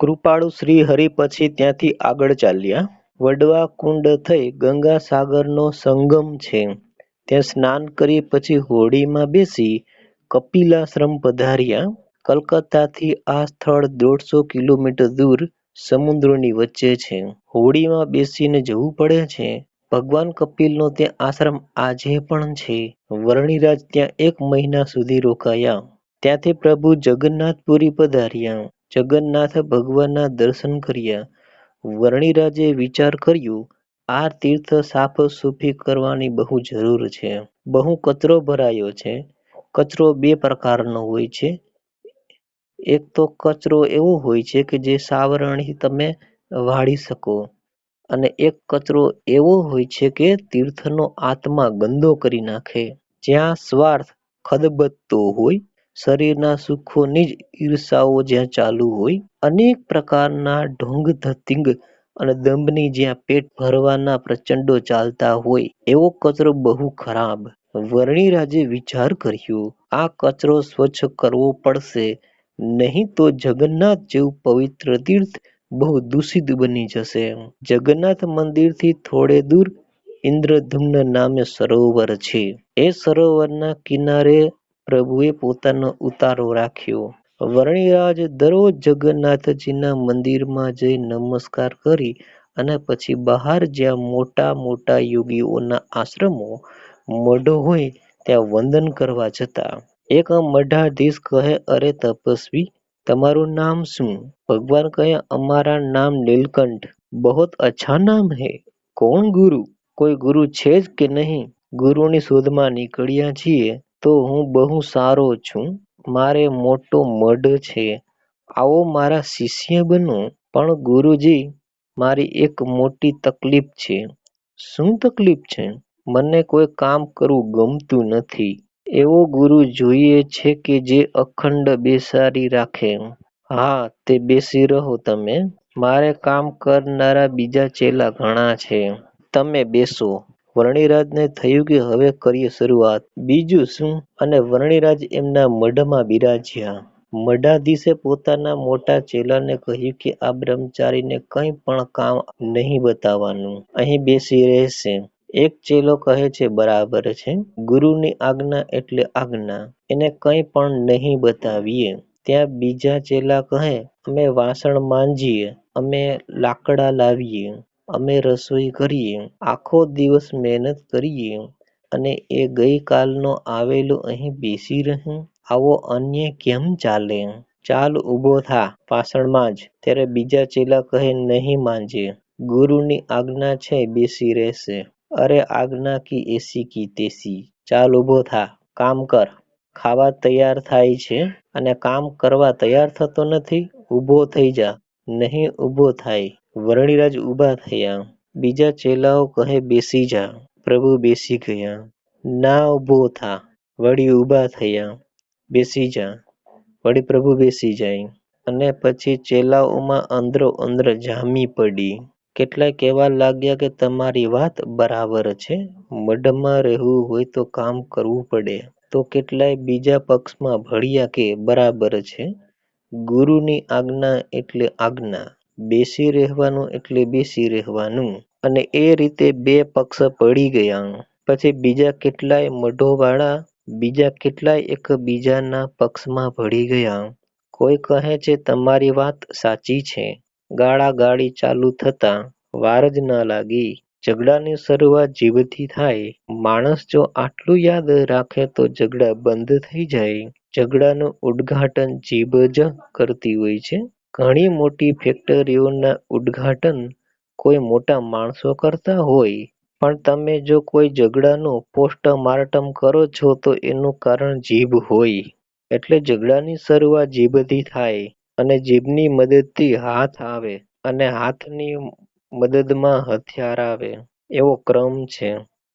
કૃપાળુ શ્રી હરિ પછી ત્યાંથી આગળ ચાલ્યા. વડવા કુંડ થઈ ગંગાસાગરનો સંગમ છે. ત્યાં સ્નાન કરી પછી હોડીમાં બેસી કપિલાશ્રમ પધાર્યા. કલકત્તાથી આ સ્થળ દોઢસો કિલોમીટર દૂર સમુદ્રની વચ્ચે છે. હોડીમાં બેસીને જવું પડે છે. ભગવાન કપિલનો ત્યાં આશ્રમ આજે પણ છે. વર્ણિરાજ ત્યાં એક મહિના સુધી રોકાયા. ત્યાંથી પ્રભુ જગન્નાથપુરી પધાર્યા. જગન્નાથ ભગવાનના દર્શન કર્યા. વર્ણિરાજે વિચાર કર્યો આ તીર્થ સાફ સૂફી કરવાની બહુ જરૂર છે. બહુ કચરો ભરાયો છે. કચરો બે પ્રકારનો હોય છે. એક તો કચરો એવો હોય છે કે જે સાવરણથી તમે વાળી શકો અને એક કચરો એવો હોય છે કે તીર્થનો આત્મા ગંદો કરી નાખે. જ્યાં સ્વાર્થ ખદબદતો હોય, શરીરના સુખોની જ ઈર્ષાઓ જ્યાં ચાલુ હોય, અનેક પ્રકારના ઢોંગ ધતિંગ અને દંભની જ્યાં પેટ ભરવાના પ્રચંડો ચાલતા હોય એવો કચરો બહુ ખરાબ. વર્ણિરાજે વિચાર કર્યો આ કચરો સ્વચ્છ કરવો પડશે નહીં તો જગન્નાથ જેવું પવિત્ર તીર્થ બહુ દૂષિત બની જશે. જગન્નાથ મંદિરથી થોડે દૂર ઇન્દ્રધુમ્ન નામે સરોવર છે. એ સરોવરના કિનારે પ્રભુએ પોતાનો ઉતારો રાખ્યો. વર્ણિરાજ દરરોજ જગન્નાથજીના મંદિરમાં જઈ નમસ્કાર કરી અને પછી બહાર જ્યાં મોટા મોટા યોગીઓના આશ્રમો, મઢો હોય ત્યાં વંદન કરવા જતા. એક મઢાધીશ કહે અરે તપસ્વી તમારું નામ શું? ભગવાન કહે અમારા નામ નીલકંઠ. બહોત અચ્છા નામ હે કોણ ગુરુ? કોઈ ગુરુ છે જ કે નહીં? ગુરુની શોધમાં નીકળ્યા છીએ. તો હું બહુ સારો છું. મારે મોટો મઢ છે. આવો મારા શિષ્ય બનો. પણ ગુરુજી, મારી એક મોટી તકલીફ છે. શું તકલીફ છે? મને કોઈ કામ કરવું ગમતું નથી. એવો ગુરુ જોઈએ છે કે જે અખંડ બેસારી રાખે. હા, તે બેસી રહો તમે. મારે કામ કરનારા બીજા ચેલા ઘણા છે. તમે બેસો. વર્ણિરાજને થયું કે હવે કરીએ શરૂઆત. બીજું શું? અને વર્ણિરાજ એમના મઢમાં બિરાજ્યા. મઢાધીશે પોતાના મોટા ચેલાને કહ્યું કે આ બ્રહ્મચારીને કંઈ પણ કામ નહીં બતાવવાનું. અહીં બેસી રહેશે. એક ચેલો કહે છે બરાબર છે. ગુરુની આજ્ઞા એટલે આજ્ઞા. એને કંઈ પણ નહીં બતાવીએ. ત્યાં બીજા ચેલા કહે અમે વાસણ માંજીએ, અમે લાકડા લાવીએ, અમે રસોઈ કરીએ, આખો દિવસ મહેનત કરીએ અને એ ગઈ કાલનો આવેલો અહીં બેસી રહે. આવો અન્યાય કેમ ચાલે? ચાલ ઊભો થા વાસણ જ. ત્યારે બીજા ચેલા કહે નહીં માંજે. ગુરુની આજ્ઞા છે બેસી રહેશે. અરે આજ્ઞા કી એસી કી તેસી. ચાલ ઊભો થા. કામ કર. ખાવા તૈયાર થાય છે અને કામ કરવા તૈયાર થતો નથી. ઊભો થઈ જા. નહીં ઊભો થાય. વર્ણિરાજ ઊભા થયા. બીજા ચેલાઓ કહે, બેસી જા. પ્રભુ બેસી ગયા. ના ઊભો થા. વળી ઊભા થયા. બેસી જા. વળી પ્રભુ બેસી જાય. અને પછી ચેલાઓમાં અંદરોઅંદર જામી પડી. કેટલાય કહેવા લાગ્યા કે, તમારી વાત બરાબર છે. મઢમાં રહેવું હોય તો કામ કરવું પડે. તો કેટલાય બીજા પક્ષમાં ભળ્યા કે, બરાબર છે. ગુરુની આજ્ઞા એટલે આજ્ઞા. બેસી રહેવાનું એટલે બેસી રહેવાનું. અને એ રીતે બે પક્ષ પડી ગયા. પછી બીજા કેટલાય મઢોવાળા, બીજા કેટલાય એકબીજાના પક્ષમાં ભળી ગયા. કોઈ કહે છે, તમારી વાત સાચી છે. ગાળાગાળી ચાલુ થતા વાર જ ન લાગી. ઝઘડાની શરૂઆત જીભથી થાય. માણસ જો આટલું યાદ રાખે તો ઝઘડા બંધ થઈ જાય. ઝઘડાનું ઉદ્ઘાટન જીભ જ કરતી હોય છે. ઘણી મોટી ફેક્ટરીઓના ઉદ્ઘાટન કોઈ મોટા માણસો કરતા હોય. પણ તમે જો કોઈ ઝઘડાનું પોસ્ટમાર્ટમ કરો છો, તો એનું કારણ જીભ હોય. એટલે ઝઘડાની શરૂઆત જીભથી થાય અને જીભની મદદથી હાથ આવે અને હાથની મદદમાં હથિયાર આવે. એવો ક્રમ છે.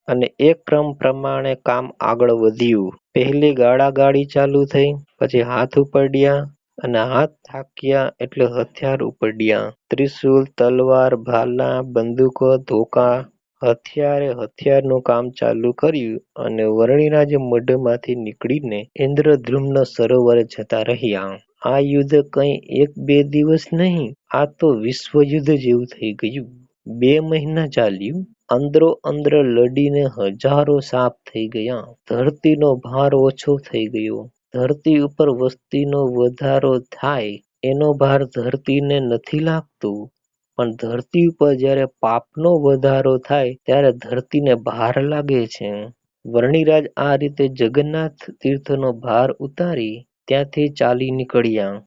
અને એ ક્રમ પ્રમાણે કામ આગળ વધ્યું. પહેલી ગાળાગાળી ચાલુ થઈ. પછી હાથ ઉપડ્યા અને હાથ થાક્યા એટલે હથિયાર ઉપડ્યા. ત્રિશુલ, તલવાર, ભાલા, બંદૂકો, ધોકા હથિયારે હથિયારનું કામ ચાલુ કર્યું અને વર્ણિરાજ મઢમાંથી નીકળીને ઇન્દ્રદ્યુમ્ન સરોવરે જતા રહ્યા. આ યુદ્ધ કંઈ એક બે દિવસ નહીં આ તો વિશ્વયુદ્ધ જેવું થઈ ગયું બે મહિના ચાલ્યું અંદરો અંદર લડીને હજારો સાપ થઈ ગયા ધરતીનો ભાર ઓછો થઈ ગયો ધરતી ઉપર વસ્તીનો વધારો થાય, એનો ભાર ધરતીને નથી લાગતો. પણ ધરતી ઉપર જ્યારે પાપનો વધારો થાય, ત્યારે ધરતીને ભાર લાગે છે. વર્ણિરાજ આ રીતે જગન્નાથ તીર્થનો ભાર ઉતારી ત્યાંથી ચાલી નીકળ્યા.